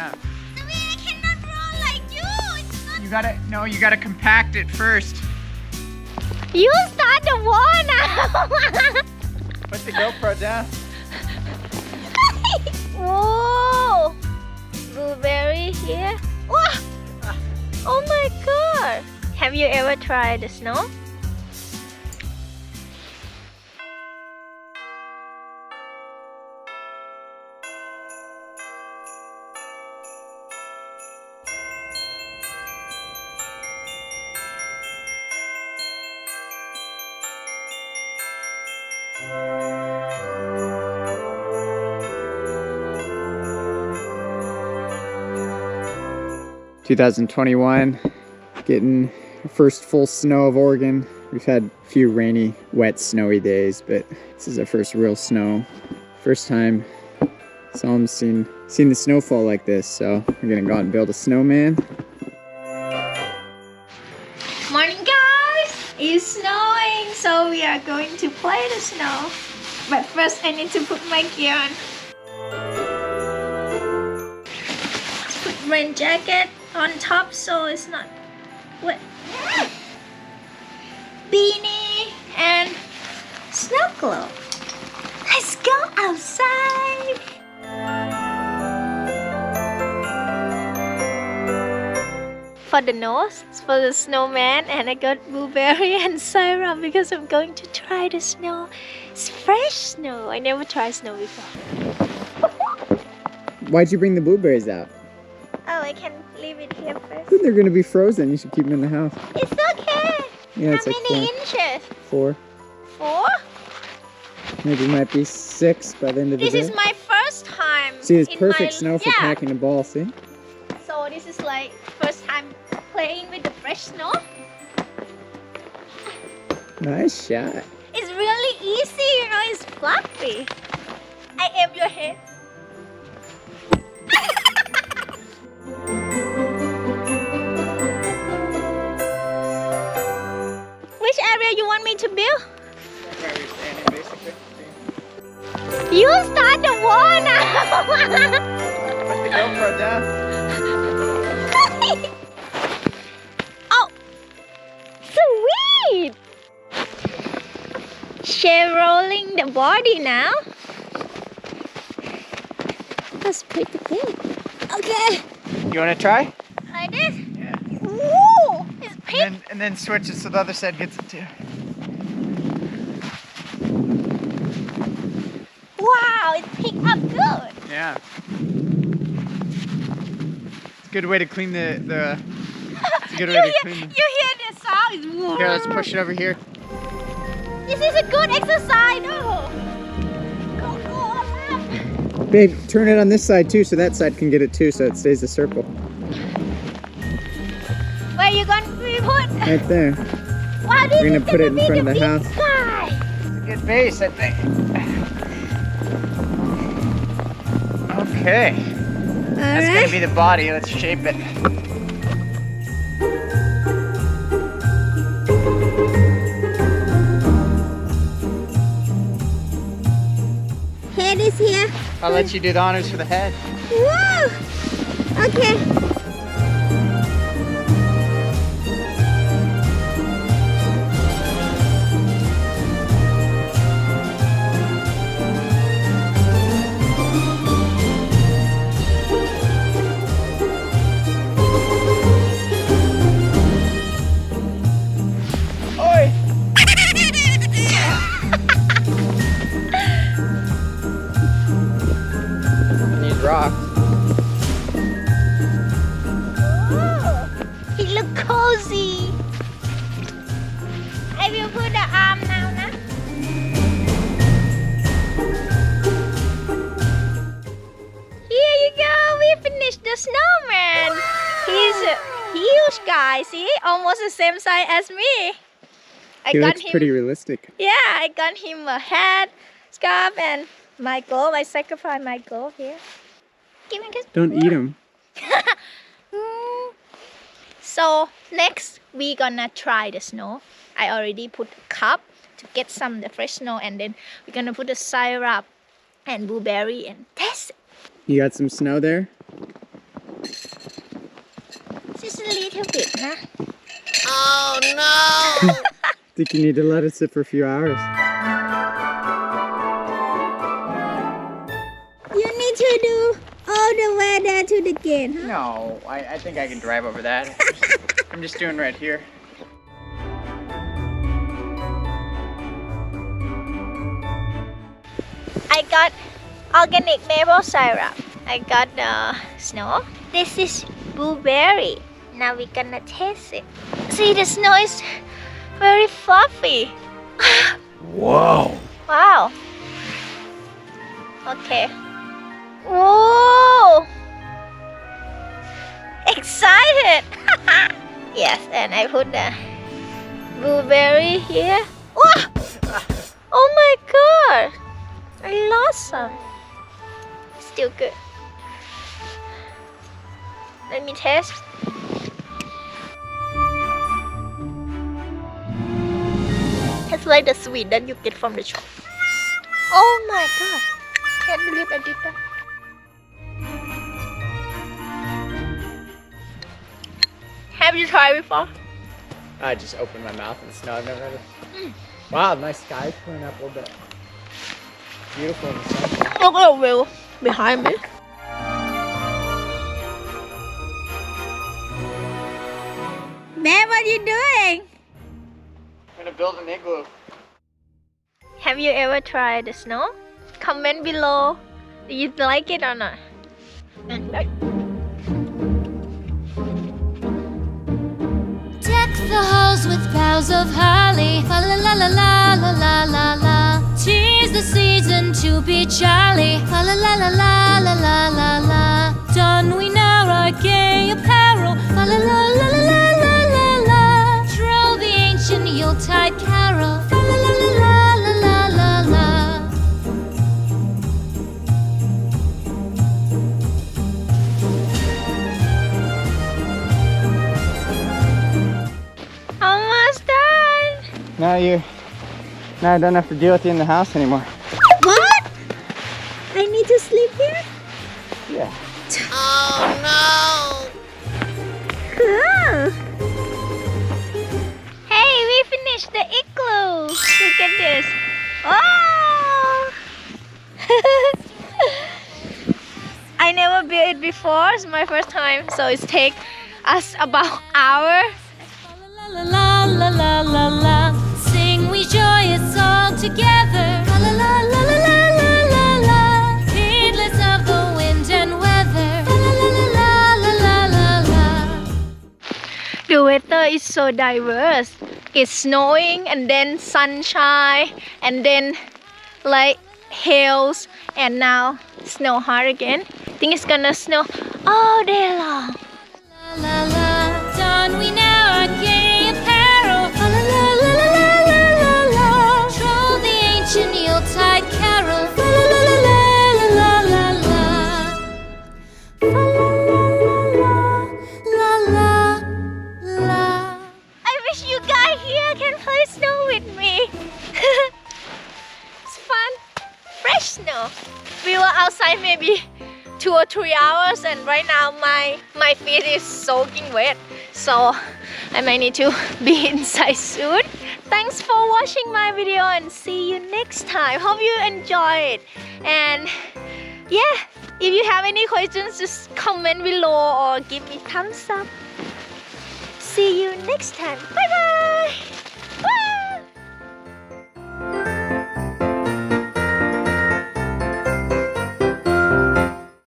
Yeah. I cannot roll like you. It's not. You gotta no, you gotta compact it first. You start the war now. Put the GoPro down. Whoa! Blueberry here. Wow! Ah. Oh my god! Have you ever tried the snow? Two thousand twenty-one, getting our first full snow of Oregon. We've had a few rainy, wet, snowy days, but this is our first real snow. First time Salem's seen seen the snowfall like this, so we're gonna go out and build a snowman. Morning, guys! It's snowing, so we are going to play the snow. But first, I need to put my gear on. Let's put rain jacket on top so it's not wet. Beanie and snow globe. Let's go outside. for the nose, it's for the snowman, and I got blueberry and syrup because I'm going to try the snow. It's fresh snow. I never tried snow before. Why'd you bring the blueberries out? Oh, I can leave it here first. Then They're gonna be frozen. You should keep them in the house. It's okay. Yeah, it's How like many four. inches? four. Four? Maybe it might be six by the end of the This is my first time. See, it's perfect my- snow for yeah. packing a ball. See? So this is like first time playing with the fresh snow. Nice shot. It's really easy, you know, it's fluffy. I aim your head. Body now. That's pretty big. Okay, You wanna try? like this. Yeah. Ooh, it's pink. And then, and then switch it so the other side gets it too. Wow, it's picked up good. Yeah. It's a good way to clean the the. It's a good way you, to hear, clean. you The, hear the sound? It's woo. here, let's push it over here. This is a good exercise. Oh. Babe, turn it on this side too, so that side can get it too, so it stays a circle. Where you going to put? Right there. Wow, We're gonna put it in front of the house. Sky. It's a good base, I think. Okay, that's gonna be the body. Let's shape it. Head is here. I'll let you do the honors for the head. Woo! Okay. Cozy. I will put the arm now, na. Here you go. We finished the snowman. He's a huge guy. See, almost the same size as me. I He got looks him. pretty realistic. Yeah, I got him a hat, scarf, and my glove. I sacrificed my glove here. Give me this. Don't eat them. so next we're gonna try the snow. I already put a cup to get some the fresh snow and then we're gonna put the syrup and blueberry and test it. you got some snow there? Just a little bit huh? Oh no! Think you need to let it sit for a few hours. You need to do all the way there to the gate. Huh? No, I, I think I can drive over that. I'm just doing right here. I got organic maple syrup. I got the snow. This is blueberry. Now we're gonna taste it. See, the snow is very fluffy. Wow. Wow. Okay. Whoa! Yes, and I put the blueberry here. Wow! Oh my god! I lost some. Still good. Let me test. It's like the sweet that you get from the shop. Oh my god! Can't believe I did that. Have you tried before? I just opened my mouth and snow. I've never had it. Wow, nice sky's clearing up a little bit. Beautiful in the sunshine. Look at the wheel behind me. Man, what are you doing? I'm gonna build an igloo. Have you ever tried the snow? Comment below. Do you like it or not? Deck the with boughs of holly. Fa la la la la la la la la. Tis the season to be jolly. La la la la la la la Now you, now I don't have to deal with you in the house anymore. What? I need to sleep here? Yeah. Oh no! Cool. Hey, we finished the igloo. Look at this. Oh! I never built it before. It's my first time, so it's take us about hour. La la la la la Sing we joyous all together. La la la la la la la Heedless of the and weather. La la la la la la la The weather is so diverse. It's snowing and then sunshine and then like hails and now snow hard again. I think it's gonna snow all day long. La, la, la. Snow. We were outside maybe two or three hours and right now my my feet is soaking wet. So I might need to be inside soon. Thanks for watching my video and see you next time. Hope you enjoy it. And yeah, if you have any questions, just comment below or give me thumbs up. See you next time. Bye bye.